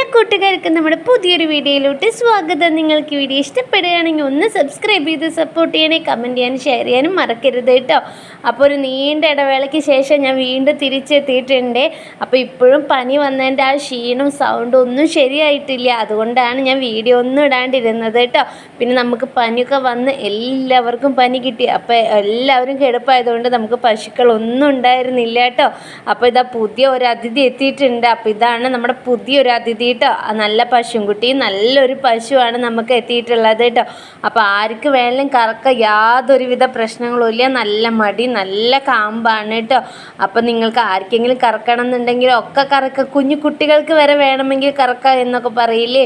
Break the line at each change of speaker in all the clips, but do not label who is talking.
എല്ലാ കൂട്ടുകാർക്കും നമ്മുടെ പുതിയൊരു വീഡിയോയിലോട്ട് സ്വാഗതം. നിങ്ങൾക്ക് വീഡിയോ ഇഷ്ടപ്പെടുകയാണെങ്കിൽ ഒന്ന് സബ്സ്ക്രൈബ് ചെയ്ത് സപ്പോർട്ട് ചെയ്യണേ കമന്റ് ചെയ്യാനും ഷെയർ ചെയ്യാനും മറക്കരുത് കേട്ടോ. അപ്പോൾ ഒരു നീണ്ട ഇടവേളയ്ക്ക് ശേഷം ഞാൻ വീണ്ടും തിരിച്ചെത്തിയിട്ടുണ്ട്. അപ്പോൾ ഇപ്പോഴും പനി വന്നതിന്റെ ആ ക്ഷീണവും സൗണ്ടും ഒന്നും ശരിയായിട്ടില്ല. അതുകൊണ്ടാണ് ഞാൻ വീഡിയോ ഒന്നും ഇടാണ്ടിരുന്നത് കേട്ടോ. പിന്നെ നമുക്ക് പനിയൊക്കെ വന്ന് എല്ലാവർക്കും പനി കിട്ടി. അപ്പോൾ എല്ലാവരും കിടപ്പായതുകൊണ്ട് നമുക്ക് പശുക്കളൊന്നും ഉണ്ടായിരുന്നില്ല കേട്ടോ. അപ്പോൾ ഇതാ പുതിയ ഒരു അതിഥി എത്തിയിട്ടുണ്ട്. അപ്പോൾ ഇതാണ് നമ്മുടെ പുതിയൊരു അതിഥി കേട്ടോ. നല്ല പശുംകുട്ടി നല്ലൊരു പശുവാണ് നമുക്ക് എത്തിയിട്ടുള്ളത് കേട്ടോ. അപ്പോൾ ആർക്ക് വേണമെങ്കിലും കറക്ക യാതൊരുവിധ പ്രശ്നങ്ങളും ഇല്ല. നല്ല മടി നല്ല കാമ്പാണ് കേട്ടോ. അപ്പോൾ നിങ്ങൾക്ക് ആർക്കെങ്കിലും കറക്കണം എന്നുണ്ടെങ്കിൽ ഒക്കെ കറക്ക കുഞ്ഞു കുട്ടികൾക്ക് വരെ വേണമെങ്കിൽ കറക്ക എന്നൊക്കെ പറയില്ലേ?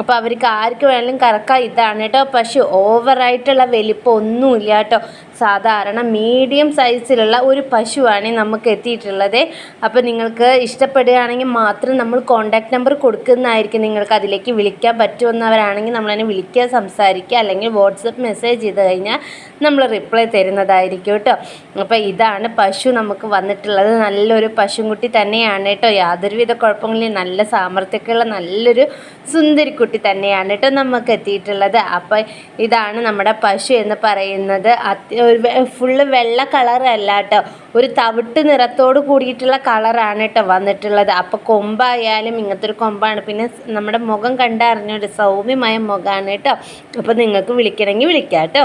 അപ്പോൾ അവർക്ക് ആർക്ക് വേണമെങ്കിലും കറക്ക ഇതാണ് കേട്ടോ. പശു ഓവറായിട്ടുള്ള വലിപ്പം ഒന്നുമില്ല കേട്ടോ. സാധാരണ മീഡിയം സൈസിലുള്ള ഒരു പശുവാണ് നമുക്ക് എത്തിയിട്ടുള്ളത്. അപ്പോൾ നിങ്ങൾക്ക് ഇഷ്ടപ്പെടുകയാണെങ്കിൽ മാത്രം നമ്മൾ കോൺടാക്റ്റ് നമ്പർ കൊടുക്കുന്നതായിരിക്കും നിങ്ങൾക്ക് അതിലേക്ക് വിളിക്കാൻ പറ്റുമെന്നവരാണെങ്കിൽ നമ്മളതിനെ വിളിക്കുക സംസാരിക്കുക അല്ലെങ്കിൽ വാട്സപ്പ് മെസ്സേജ് ചെയ്ത് കഴിഞ്ഞാൽ നമ്മൾ റിപ്ലൈ തരുന്നതായിരിക്കും കേട്ടോ. അപ്പോൾ ഇതാണ് പശു നമുക്ക് വന്നിട്ടുള്ളത്. നല്ലൊരു പശുക്കുട്ടി തന്നെയാണ് കേട്ടോ. യാതൊരുവിധ കുഴപ്പങ്ങളിലും നല്ല സാമർഥ്യമൊക്കെയുള്ള നല്ലൊരു സുന്ദരിക്കുട്ടി തന്നെയാണ് കേട്ടോ നമുക്ക് എത്തിയിട്ടുള്ളത്. അപ്പോൾ ഇതാണ് നമ്മുടെ പശു എന്ന് പറയുന്നത്. അത്യ- ഒരു ഫുള്ള് വെള്ള കളറല്ല കേട്ടോ ഒരു തവിട്ട് നിറത്തോട് കൂടിയിട്ടുള്ള കളറാണ് കേട്ടോ വന്നിട്ടുള്ളത്. അപ്പോൾ കൊമ്പായാലും ഇങ്ങനത്തെ ഒരു കൊമ്പാണ്. പിന്നെ നമ്മുടെ മുഖം കണ്ടറിഞ്ഞൊരു സൗമ്യമായ മുഖമാണ് കേട്ടോ അപ്പോൾ നിങ്ങൾക്ക് വിളിക്കണമെങ്കിൽ വിളിക്കാം കേട്ടോ